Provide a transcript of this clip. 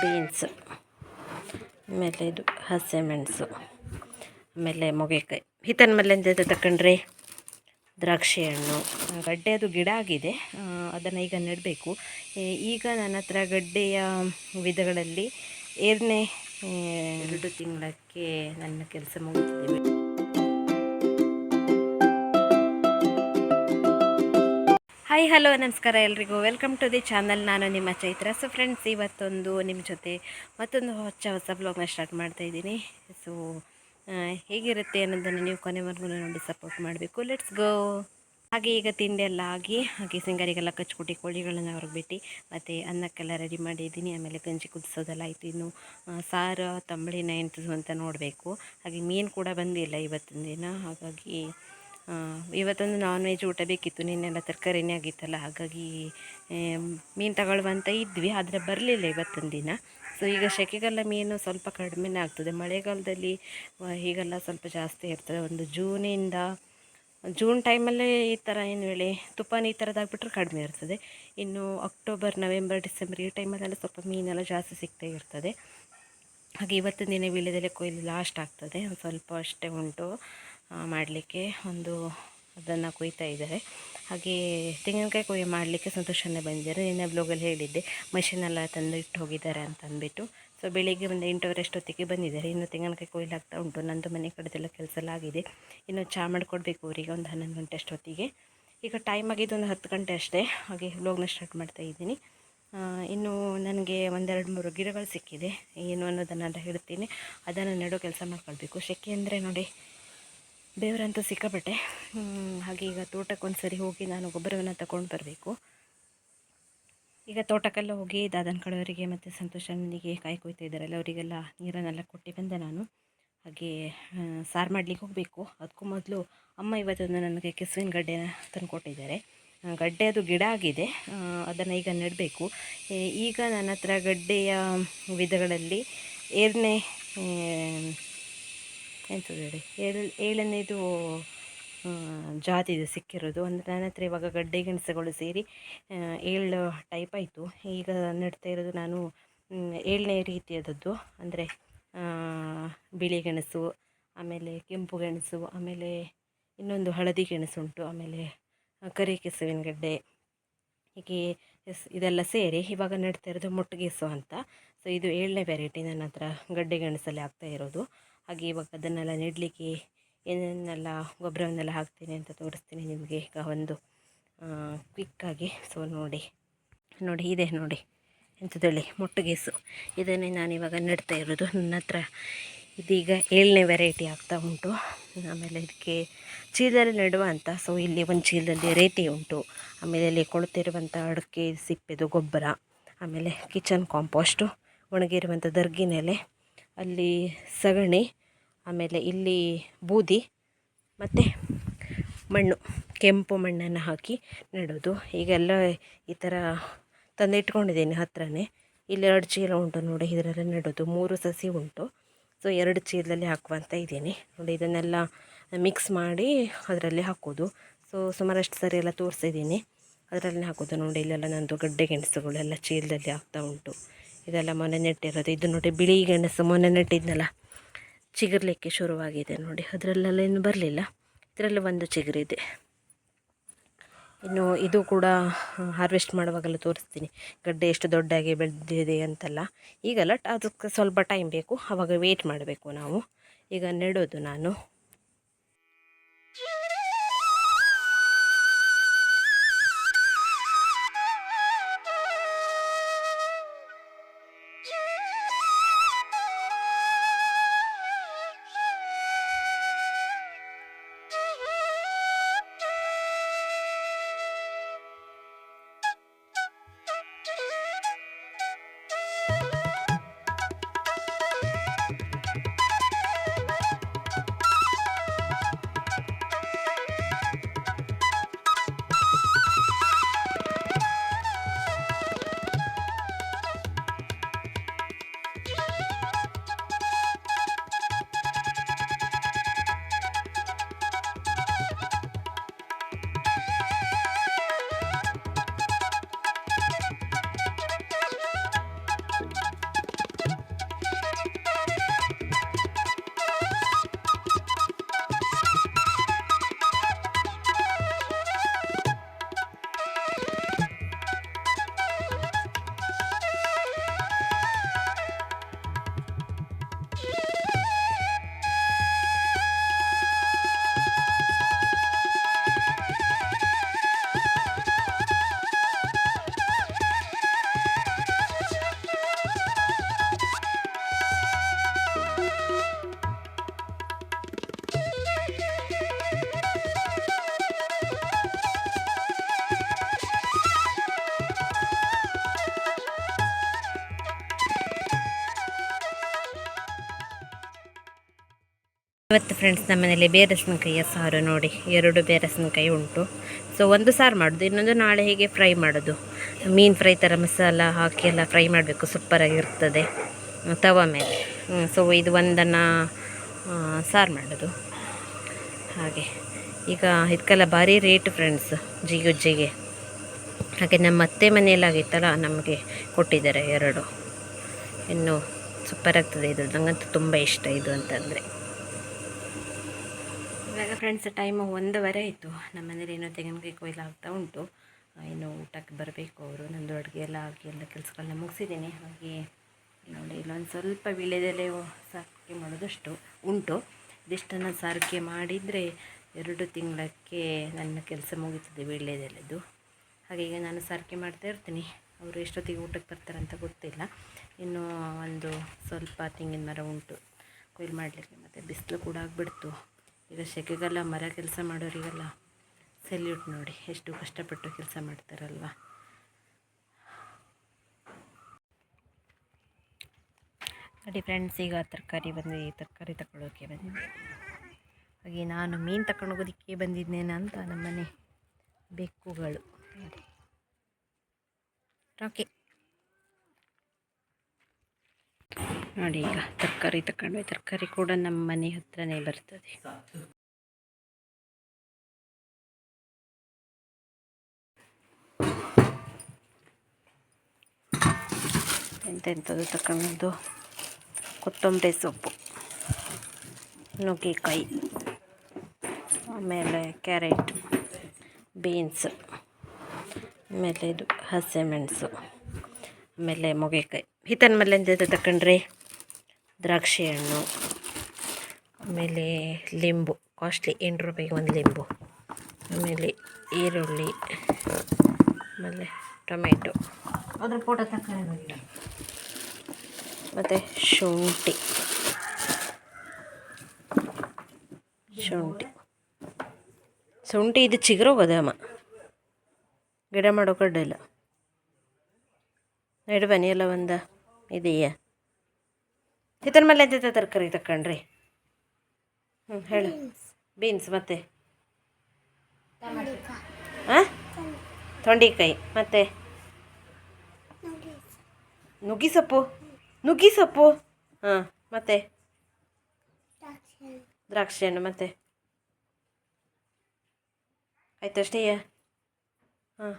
Beans, ಆಮೇಲೆ ಇದು ಹಸಿಮೆಣಸು ಆಮೇಲೆ ಮೊಗೆಕಾಯಿ. ಹಿತನ ಮೇಲೆ ಎಂತ ತಕೊಂಡ್ರೆ? ದ್ರಾಕ್ಷಿ ಹಣ್ಣು. ಗಡ್ಡೆ ಅದು ಗಿಡ ಆಗಿದೆ. ಅದನ್ನು ಈಗ ನೆಡಬೇಕು. ಈಗ ನನ್ನ ಹತ್ರ ಗಡ್ಡೆಯ ವಿಧಗಳಲ್ಲಿ ಎರಡನೇ ಎರಡು ತಿಂಗಳಕ್ಕೆ ನನ್ನ ಕೆಲಸ ಮುಗಿದಿದೆ ಹಾಯ್, ಹಲೋ, ನಮಸ್ಕಾರ ಎಲ್ರಿಗೂ. ವೆಲ್ಕಮ್ ಟು ದಿ ಚಾನಲ್ ನಾನು ನಿಮ್ಮ ಚೈತ್ರ. ಸೊ ಫ್ರೆಂಡ್ಸ್ ಇವತ್ತೊಂದು ನಿಮ್ಮ ಜೊತೆ ಮತ್ತೊಂದು ಹೊಸ ಹೊಸ ಬ್ಲಾಗ್ನ ಸ್ಟಾರ್ಟ್ ಮಾಡ್ತಾ ಇದ್ದೀನಿ. ಸೊ ಹೇಗಿರುತ್ತೆ ಅನ್ನೋದನ್ನು ನೀವು ಕೊನೆವರೆಗೂ ನೋಡಿ ಸಪೋರ್ಟ್ ಮಾಡಬೇಕು. ಲೆಟ್ಸ್ ಗೋ ಹಾಗೆ ಈಗ ತಿಂಡಿ ಎಲ್ಲ ಆಗಿ, ಹಾಗೆ ಸಿಂಗಾರಿಗೆಲ್ಲ ಕಚ್ಕೊಟ್ಟು ಕೋಳಿಗಳನ್ನು ಹೊರಗೆ ಬಿಟ್ಟು ಮತ್ತು ಅನ್ನಕ್ಕೆಲ್ಲ ರೆಡಿ ಮಾಡಿದ್ದೀನಿ. ಆಮೇಲೆ ಗಂಜಿ ಕುದಿಸೋದೆಲ್ಲ ಆಯಿತು. ಇನ್ನು ಸಾರು, ತಂಬಳಿನ ಎಂಟು ಅಂತ ನೋಡಬೇಕು. ಹಾಗೆ ಮೀನು ಕೂಡ ಬಂದಿಲ್ಲ ಇವತ್ತಿನ ದಿನ. ಹಾಗಾಗಿ ಇವತ್ತೊಂದು ನಾನ್ ವೆಜ್ ಊಟ ಬೇಕಿತ್ತು, ನಿನ್ನೆಲ್ಲ ತರಕಾರಿನೇ ಆಗಿತ್ತಲ್ಲ, ಹಾಗಾಗಿ ಮೀನು ತಗೊಳ್ಳುವಂತ ಇದ್ವಿ, ಆದರೆ ಬರಲಿಲ್ಲ ಇವತ್ತೊಂದು ದಿನ. ಸೊ ಈಗ ಸೆಕೆಗೆಲ್ಲ ಮೀನು ಸ್ವಲ್ಪ ಕಡಿಮೆನೇ ಆಗ್ತದೆ. ಮಳೆಗಾಲದಲ್ಲಿ ಹೀಗೆಲ್ಲ ಸ್ವಲ್ಪ ಜಾಸ್ತಿ ಇರ್ತದೆ. ಒಂದು ಜೂನಿಂದ, ಜೂನ್ ಟೈಮಲ್ಲೇ ಈ ಥರ ಏನು ಹೇಳಿ, ತುಫಾನ್ ಈ ಥರದ್ದಾಗ್ಬಿಟ್ರೆ ಕಡಿಮೆ ಇರ್ತದೆ. ಇನ್ನು ಅಕ್ಟೋಬರ್ ನವೆಂಬರ್ ಡಿಸೆಂಬರ್ ಈ ಟೈಮಲ್ಲೆಲ್ಲ ಸ್ವಲ್ಪ ಮೀನೆಲ್ಲ ಜಾಸ್ತಿ ಸಿಗ್ತಾ ಇರ್ತದೆ. ಹಾಗೆ ಇವತ್ತು ದಿನ ವೀಳ್ಯದೆಲೆ ಕೊಯ್ಲು ಲಾಸ್ಟ್ ಆಗ್ತದೆ. ಸ್ವಲ್ಪ ಅಷ್ಟೇ ಉಂಟು. ಮಾಡಲಿಕ್ಕೆ ಒಂದು ಅದನ್ನು ಕೊಯ್ತಾ ಇದ್ದಾರೆ. ಹಾಗೆ ತೆಂಗಿನಕಾಯಿ ಕೊಯ್ಯ ಮಾಡಲಿಕ್ಕೆ ಸಂತೋಷನೇ ಬಂದಿದ್ದಾರೆ. ನಿನ್ನೆ ಬ್ಲೋಗಲ್ಲಿ ಹೇಳಿದ್ದೆ, ಮಷಿನೆಲ್ಲ ತಂದು ಇಟ್ಟು ಹೋಗಿದ್ದಾರೆ ಅಂತ ಅಂದ್ಬಿಟ್ಟು. ಸೊ ಬೆಳಿಗ್ಗೆ ಒಂದು ಎಂಟೂವರೆ ಅಷ್ಟೊತ್ತಿಗೆ ಬಂದಿದ್ದಾರೆ. ಇನ್ನು ತೆಂಗಿನಕಾಯಿ ಕೊಯ್ಲಾಗ್ತಾ ಉಂಟು. ನಂದು ಮನೆ ಕಡೆದೆಲ್ಲ ಕೆಲಸ ಎಲ್ಲ ಆಗಿದೆ. ಇನ್ನು ಚಹಾ ಮಾಡಿಕೊಡ್ಬೇಕು ಅವರಿಗೆ ಒಂದು ಹನ್ನೊಂದು ಗಂಟೆ ಅಷ್ಟೊತ್ತಿಗೆ ಈಗ ಟೈಮ್ ಆಗಿದ್ದು ಒಂದು ಹತ್ತು ಗಂಟೆ ಅಷ್ಟೇ. ಹಾಗೆ ಬ್ಲಾಗ್ನ ಸ್ಟಾರ್ಟ್ ಮಾಡ್ತಾ ಇದ್ದೀನಿ. ಇನ್ನು ನನಗೆ ಒಂದೆರಡು ಮೂರು ಗಿಡಗಳು ಸಿಕ್ಕಿದೆ. ಏನು ಅನ್ನೋದನ್ನೆಲ್ಲ ಹೇಳ್ತೀನಿ. ಅದನ್ನು ನೆಡೋ ಕೆಲಸ ಮಾಡ್ಕೊಳ್ಬೇಕು. ಸೆಕೆ ಅಂದರೆ ನೋಡಿ ಬೇವರಂತೂ ಸಿಕ್ಕಾಪಟ್ಟೆ. ಹಾಗೆ ಈಗ ತೋಟಕ್ಕೆ ಒಂದು ಸರಿ ಹೋಗಿ ನಾನು ಗೊಬ್ಬರವನ್ನು ತಗೊಂಡು ಬರಬೇಕು. ಈಗ ತೋಟಕ್ಕೆಲ್ಲ ಹೋಗಿ ದಾದನ ಕಡೆಯವರಿಗೆ ಮತ್ತು ಸಂತೋಷ ಅಣ್ಣನಿಗೆ ಕಾಯಿ ಕೊಯ್ತಾ ಇದ್ದಾರಲ್ಲ, ಅವರಿಗೆಲ್ಲ ನೀರನ್ನೆಲ್ಲ ಕೊಟ್ಟು ಬಂದೆ ನಾನು. ಹಾಗೆ ಸಾರು ಮಾಡಲಿಕ್ಕೆ ಹೋಗಬೇಕು. ಅದಕ್ಕೂ ಮೊದಲು ಅಮ್ಮ ಇವತ್ತೊಂದು ನನಗೆ ಕೆಸುವಿನ ಗಡ್ಡೆನ ತಂದುಕೊಟ್ಟಿದ್ದಾರೆ. ಗಡ್ಡೆ ಅದು ಗಿಡ ಆಗಿದೆ. ಅದನ್ನು ಈಗ ನೆಡಬೇಕು. ಈಗ ನನ್ನ ಹತ್ರ ಗಡ್ಡೆಯ ವಿಧಗಳಲ್ಲಿ ಏಳನೇ ಎಂಥದ್ದು ಹೇಳಿ? ಏಳು, ಏಳನೇದು ಜಾತಿದು ಸಿಕ್ಕಿರೋದು. ಅಂದರೆ ನನ್ನ ಹತ್ರ ಇವಾಗ ಗಡ್ಡೆ ಗೆಣಸುಗಳು ಸೇರಿ ಏಳು ಟೈಪ್ ಆಯಿತು. ಈಗ ನೆಡ್ತಾ ಇರೋದು ನಾನು ಏಳನೇ ರೀತಿಯಾದದ್ದು. ಅಂದರೆ ಬಿಳಿ ಗೆಣಸು, ಆಮೇಲೆ ಕೆಂಪು ಗೆಣಸು, ಆಮೇಲೆ ಇನ್ನೊಂದು ಹಳದಿ ಗೆಣಸು ಉಂಟು. ಆಮೇಲೆ ಕರಿ ಕೆಸುವಿನ ಗಡ್ಡೆ. ಹೀಗೆ ಇದೆಲ್ಲ ಸೇರಿ ಇವಾಗ ನೆಡ್ತಾ ಇರೋದು ಮುಟ್ಟುಗೆಸು ಅಂತ. ಸೊ ಇದು ಏಳನೇ ವೆರೈಟಿ ನನ್ನ ಹತ್ರ ಗಡ್ಡೆ ಗೆಣಸಲ್ಲಿ ಆಗ್ತಾ ಇರೋದು. ಹಾಗೆ ಇವಾಗ ಅದನ್ನೆಲ್ಲ ನೆಡಲಿಕ್ಕೆ ಏನೇನೆಲ್ಲ ಗೊಬ್ಬರವನ್ನೆಲ್ಲ ಹಾಕ್ತೀನಿ ಅಂತ ತೋರಿಸ್ತೀನಿ ನಿಮಗೆ. ಈಗ ಒಂದು ಕ್ವಿಕ್ಕಾಗಿ ಸೊ ನೋಡಿ ನೋಡಿ, ಇದೆ ನೋಡಿ, ಎಂಥದ್ದೇಳಿ ಮುಟ್ಟುಗೆಸು ಇದನ್ನೇ ನಾನು ಇವಾಗ ನೆಡ್ತಾ ಇರೋದು. ನನ್ನ ಹತ್ರ ಇದೀಗ ಏಳನೇ ವೆರೈಟಿ ಆಗ್ತಾ ಉಂಟು. ಆಮೇಲೆ ಇದಕ್ಕೆ ಚೀಲದಲ್ಲಿ ನೆಡುವ ಅಂತ ಸೊ ಇಲ್ಲಿ ಒಂದು ಚೀಲದಲ್ಲಿ ರೇತಿ ಉಂಟು. ಆಮೇಲೆ ಇಲ್ಲಿ ಕೊಳ್ತಿರುವಂಥ ಅಡಿಕೆ, ಸಿಪ್ಪೆದು ಗೊಬ್ಬರ, ಆಮೇಲೆ ಕಿಚನ್ ಕಾಂಪೋಸ್ಟು ಒಣಗಿರುವಂಥ ದರ್ಗಿನೆಲೆ ಅಲ್ಲಿ ಸಗಣಿ, ಆಮೇಲೆ ಇಲ್ಲಿ ಬೂದಿ, ಮತ್ತು ಮಣ್ಣು, ಕೆಂಪು ಮಣ್ಣನ್ನು ಹಾಕಿ ನೆಡೋದು. ಈಗೆಲ್ಲ ಈ ಥರ ತಂದಿಟ್ಕೊಂಡಿದ್ದೀನಿ ಹತ್ರನೇ. ಇಲ್ಲಿ ಎರಡು ಚೀಲ ಉಂಟು ನೋಡಿ, ಇದರಲ್ಲಿ ನೆಡೋದು. ಮೂರು ಸಸಿ ಉಂಟು. ಸೊ ಎರಡು ಚೀಲದಲ್ಲಿ ಹಾಕುವಂತ ಇದ್ದೀನಿ. ನೋಡಿ, ಇದನ್ನೆಲ್ಲ ಮಿಕ್ಸ್ ಮಾಡಿ ಅದರಲ್ಲಿ ಹಾಕೋದು. ಸೊ ಸುಮಾರಷ್ಟು ಸರಿ ಎಲ್ಲ ತೋರಿಸಿದ್ದೀನಿ. ಅದರಲ್ಲಿ ಹಾಕೋದು ನೋಡಿ, ಇಲ್ಲೆಲ್ಲ ನಂದು ಗಡ್ಡೆ ಗೆಣಸುಗಳೆಲ್ಲ ಚೀಲದಲ್ಲಿ ಆಗ್ತಾ ಉಂಟು. ಇದೆಲ್ಲ ಮೊನ್ನೆ ನೆಟ್ಟಿರೋದು ಇದು ನೋಡಿ ಬಿಳಿ ಗೆಣಸು ಮೊನ್ನೆ ನೆಟ್ಟಿದ್ನಲ್ಲ ಚಿಗುರ್ಲಿಕ್ಕೆ ಶುರುವಾಗಿದೆ ನೋಡಿ. ಅದರಲ್ಲೆಲ್ಲ ಇನ್ನು ಬರಲಿಲ್ಲ. ಇದರಲ್ಲಿ ಒಂದು ಚಿಗುರಿದೆ. ಇನ್ನು ಇದು ಕೂಡ ಹಾರ್ವೆಸ್ಟ್ ಮಾಡುವಾಗೆಲ್ಲ ತೋರಿಸ್ತೀನಿ. ಗಡ್ಡೆ ಎಷ್ಟು ದೊಡ್ಡಾಗಿ ಬೆಳೆದಿದೆ ಅಂತೆಲ್ಲ. ಈಗಲ್ಲ ಅದಕ್ಕೆ ಸ್ವಲ್ಪ ಟೈಮ್ ಬೇಕು. ಆವಾಗ ವೆಯ್ಟ್ ಮಾಡಬೇಕು ನಾವು. ಈಗ ನೆಡೋದು ನಾನು. ಇವತ್ತು ಫ್ರೆಂಡ್ಸ್ ನಮ್ಮ ಮನೇಲಿ ಬೇರಸಿನಕಾಯಿಯ ಸಾರು ನೋಡಿ, ಎರಡು ಬೇರಸಿನಕಾಯಿ ಉಂಟು. ಸೊ ಒಂದು ಸಾರು ಮಾಡೋದು, ಇನ್ನೊಂದು ನಾಳೆ ಹೀಗೆ ಫ್ರೈ ಮಾಡೋದು. ಮೀನು ಫ್ರೈ ಥರ ಮಸಾಲ ಹಾಕಿ ಎಲ್ಲ ಫ್ರೈ ಮಾಡಬೇಕು ಸೂಪರಾಗಿರ್ತದೆ ತವ ಮೇಲೆ. ಸೊ ಇದು ಒಂದನ್ನು ಸಾರು ಮಾಡೋದು. ಹಾಗೆ. ಈಗ ಇದಕ್ಕೆಲ್ಲ ಭಾರಿ ರೇಟ್ ಫ್ರೆಂಡ್ಸ್ ಜಿಗುಜ್ಜಿಗೆ. ಹಾಗೆ ನಮ್ಮ ಅತ್ತೆ ಮನೆಯಲ್ಲಾಗಿತ್ತಲ್ಲ, ನಮಗೆ ಕೊಟ್ಟಿದ್ದಾರೆ ಎರಡು. ಇನ್ನು ಸೂಪರ್ ಆಗ್ತದೆ ಇದು ನನಗಂತೂ ತುಂಬ ಇಷ್ಟ ಇದು ಅಂತಂದರೆ. ಇವಾಗ ಫ್ರೆಂಡ್ಸ್ ಟೈಮು ಒಂದೂವರೆ ಆಯಿತು. ನಮ್ಮ ಮನೇಲಿ ಏನೋ ತೆಂಗಿನಕಾಯಿ ಕೊಯ್ಲು ಆಗ್ತಾ ಉಂಟು. ಏನು ಊಟಕ್ಕೆ ಬರಬೇಕು ಅವರು. ನಂದು ಅಡುಗೆ ಎಲ್ಲ ಆಗಿ ಎಲ್ಲ ಕೆಲಸಗಳನ್ನ ಮುಗಿಸಿದ್ದೀನಿ. ಹಾಗೆ ನೋಡಿ, ಇಲ್ಲೊಂದು ಸ್ವಲ್ಪ ವೀಳ್ಯದೆಲೆ ಸಾರಿಗೆ ಮಾಡೋದಷ್ಟು ಉಂಟು. ಇದಿಷ್ಟನ್ನು ಸಾರಿಗೆ ಮಾಡಿದರೆ ಎರಡು ತಿಂಗಳಕ್ಕೆ ನನ್ನ ಕೆಲಸ ಮುಗೀತದೆ ವೀಳ್ಯದೆಲೆದು. ಹಾಗೆ ಈಗ ನಾನು ಸಾರಿಗೆ ಮಾಡ್ತಾ ಇರ್ತೀನಿ. ಅವರು ಎಷ್ಟೊತ್ತಿಗೆ ಊಟಕ್ಕೆ ಬರ್ತಾರಂತ ಗೊತ್ತಿಲ್ಲ. ಇನ್ನು ಒಂದು ಸ್ವಲ್ಪ ತೆಂಗಿನ ಮರ ಉಂಟು. ಕೊಯ್ಲು ಮಾಡಲಿಕ್ಕೆ ಮತ್ತು ಬಿಸಿಲು ಕೂಡ ಆಗಿಬಿಡ್ತು. ಈಗ ಸೆಕೆಗೆಲ್ಲ, ಮರ ಕೆಲಸ ಮಾಡೋರಿಗೆಲ್ಲ ಸೆಲ್ಯೂಟ್ ನೋಡಿ ಎಷ್ಟು ಕಷ್ಟಪಟ್ಟು ಕೆಲಸ ಮಾಡ್ತಾರಲ್ವ. ನೋಡಿ ಫ್ರೆಂಡ್ಸ್ ಈಗ ತರಕಾರಿ ಬಂದಿದೆ ತರಕಾರಿ ತಗೊಳ್ಳೋಕೆ ಬಂದಿದೆ ಹಾಗೆ ನಾನು ಮೀನು ತಗೊಂಡು ಹೋಗೋದಕ್ಕೆ ಬಂದಿದ್ದೇನೆ ಅಂತ ನಮ್ಮನೆ ಬೆಕ್ಕುಗಳು. ಓಕೆ ನೋಡಿ ಈಗ ತರಕಾರಿ ತಗೊಂಡ್ವಿ ತರಕಾರಿ ಕೂಡ ನಮ್ಮ ಮನೆ ಹತ್ರನೇ ಬರ್ತದೆ. ಎಂತೆಂಥದ್ದು ತಗೊಂಡು ಕೊತ್ತಂಬರಿ ಸೊಪ್ಪು, ನುಗ್ಗೆಕಾಯಿ, ಆಮೇಲೆ ಕ್ಯಾರೆಟ್, ಬೀನ್ಸ್, ಆಮೇಲೆ ಇದು ಹಸಿಮೆಣಸು, ಆಮೇಲೆ ಮೊಗೆಕಾಯಿ ಹಿತನ ಮೇಲೆ ಎಂತೆಂತ ತಗೊಂಡ್ರೆ ದ್ರಾಕ್ಷಿ ಹಣ್ಣು ಆಮೇಲೆ ಲಿಂಬು ಕಾಸ್ಟ್ಲಿ ಎಂಟು ರೂಪಾಯಿಗೆ ಒಂದು ಲಿಂಬು ಆಮೇಲೆ ಈರುಳ್ಳಿ ಆಮೇಲೆ ಟೊಮೆಟೊ. ಅದ್ರ ಫೋಟೋ ತಗೊಂಡು ಮತ್ತು ಶುಂಠಿ. ಶುಂಠಿ. ಶುಂಠಿ ಇದು ಚಿಗುರೋಗೋದಮ್ಮ ಗಿಡ ಮಾಡೋ ಅಡ್ಡಿಲ್ಲ ನಡು ಒಂದ ಇದೆಯಾ? ಹಿತನ ಮೇಲೆ ಎಂತ ತರಕಾರಿ ತಕೊಂಡ್ರಿ? ಹ್ಞೂ ಹೇಳು. ಬೀನ್ಸ್ ಮತ್ತೆ? ಹಾಂ ತೊಂಡಿಕಾಯಿ. ಮತ್ತೆ? ನುಗ್ಗಿಸೊಪ್ಪು ಸೊಪ್ಪು? ನುಗ್ಗಿ ಸೊಪ್ಪು? ಹಾಂ ಮತ್ತೆ? ದ್ರಾಕ್ಷಿ ಹಣ್ಣು ಮತ್ತೆ? ಆಯ್ತಷ್ಟೇಯ ಹಾಂ.